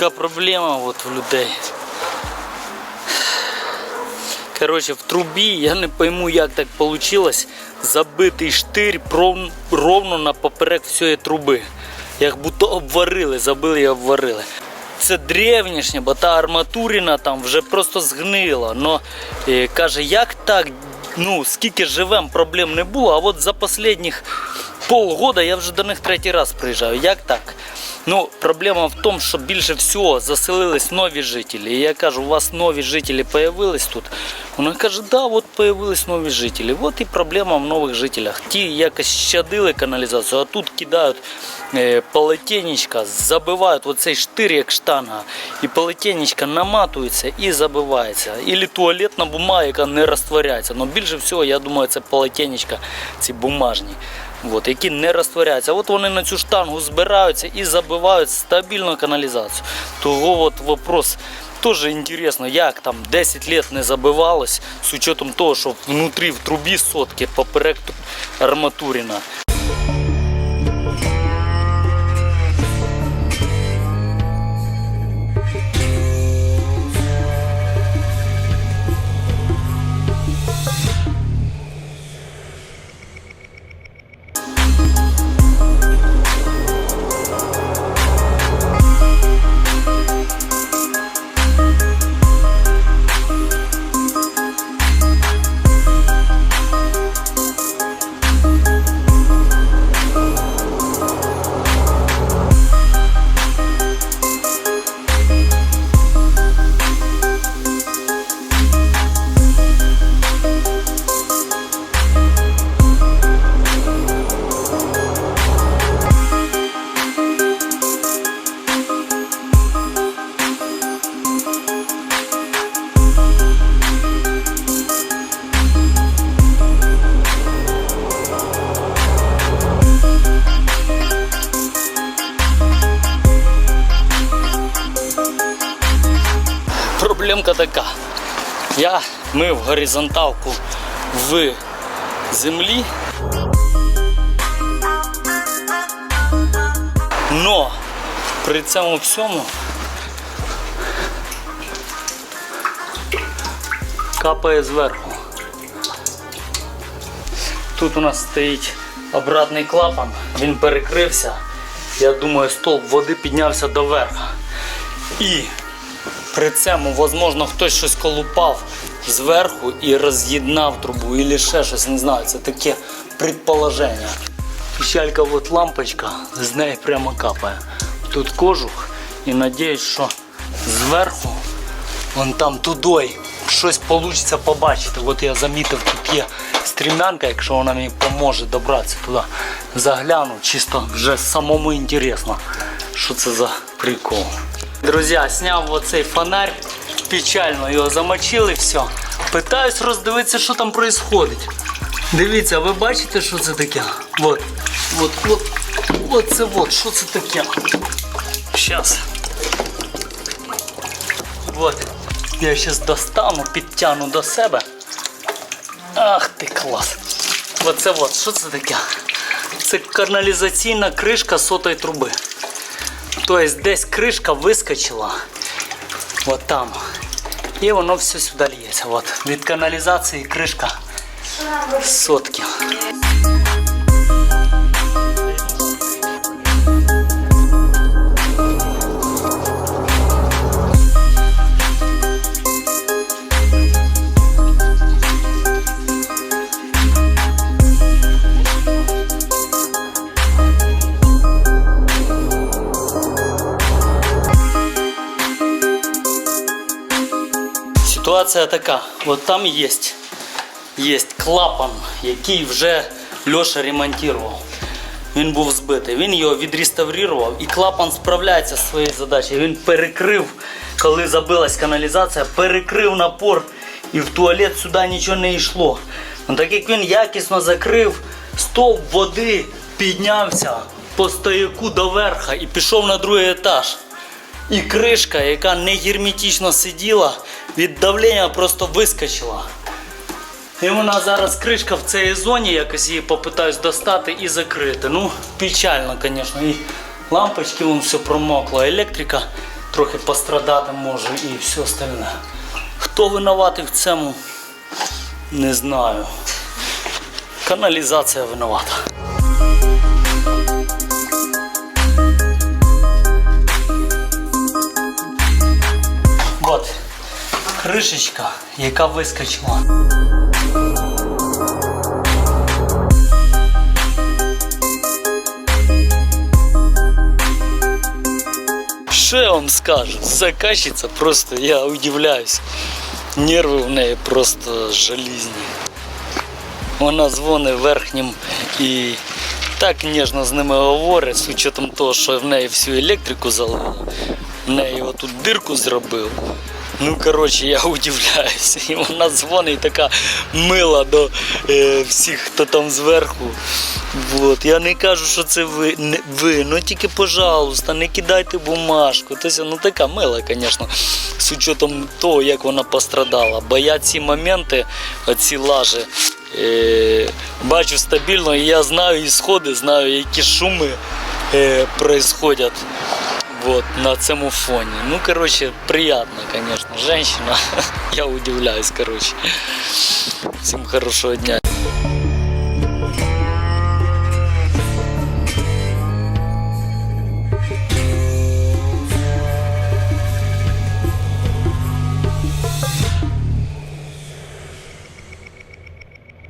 Така проблема от в людей. Коротше, в трубі я не пойму, як так вийшло. Забитий штир ровно на поперек всієї труби. Як будто обварили, забили і обварили. Це древнішнє, бо та арматурина там вже просто згнила. Но е, каже, як так, ну скільки живем, проблем не було, а от за останніх полгода я вже до них третій раз приїжджаю. Як так? Ну, проблема в тому, що більше всього заселились нові жителі. І я кажу, у вас нові жителі появились тут. Вона каже, да, от появились нові жителі. От і проблема в нових жителях. Ті якось щадили каналізацію, а тут кидають е, полотенечка, забивають оцей штир як штанга. І полотенечка наматується і забивається. Ілі туалетна бумага, яка не розтворяється. Но більше всього, я думаю, це полотенечка, ці бумажні. От, які не розтворяються. От вони на цю штангу збираються і забивають стабільну каналізацію. Того от вопрос теж інтересно, як там 10 лет не забивалось, с учетом того, що внутри в трубі сотки поперек арматурина. Проблемка така. Я мив горизонталку в землі. Но при цьому всьому капає зверху. Тут у нас стоїть обратний клапан, він перекрився. Я думаю, стовп води піднявся до верха. І при цьому, можливо, хтось щось колупав зверху і роз'єднав трубу, і ще щось, не знаю, це таке предположення. Піщалька, от лампочка, з неї прямо капає. Тут кожух і надіюсь, що зверху, вон там тудой, щось вийде побачити. От я замітив, тут є стрімянка, якщо вона мені допоможе добратися туди. Загляну, чисто вже самому інтересно, що це за прикол. Друзі, зняв оцей фонарь, печально його замочили, все. Питаюсь роздивитися, що там відбувається. Дивіться, ви бачите, що це таке? От, от, от, от це от, що це таке? Щас. От. Я зараз достану, підтягну до себе. Ах ти клас. Оце от, що це таке? Це каналізаційна кришка сотої труби. Тобто десь кришка вискочила. От там. І воно все сюди лється. От. Від каналізації кришка сотки. Ситуація така. От там є, є клапан, який вже Льоша ремонтував. Він був збитий. Він його відреставрував і клапан справляється зі своєю задачею. Він перекрив, коли забилась каналізація, перекрив напор і в туалет сюди нічого не йшло. Ну, так як він якісно закрив, стовп води піднявся по стояку до верха і пішов на другий етаж. І кришка, яка не герметично сиділа, від давлення просто вискочила. І вона зараз кришка в цій зоні, якось її попитаюсь достати і закрити. Ну, печально, звісно. І лампочки вон все промокло, електрика трохи пострадати можу і все остальне. Хто винуватий в цьому, не знаю. Каналізація винувата. Кришечка, яка вискочила. Що я вам скажу? Заказчиця просто, я удивляюсь. Нерви в неї просто жалізні. Вона дзвонить верхнім і так ніжно з ними говорить, з учетом того, що в неї всю електрику залило. В неї отут дирку зробив. Ну, коротше, я удивляюсь. І вона дзвонить така мила до е, всіх, хто там зверху. Вот. Я не кажу, що це ви, не, ви. ну тільки, пожалуйста, не кидайте бумажку. Тобто, ну така мила, звісно, з учетом того, як вона пострадала. Бо я ці моменти, оці лажі, е, бачу стабільно, і я знаю ісходи, знаю, які шуми е, вот, на цьому фоні. Ну, короче, приятно, конечно. Женщина. Я удивляюсь, короче. Всім хорошого дня.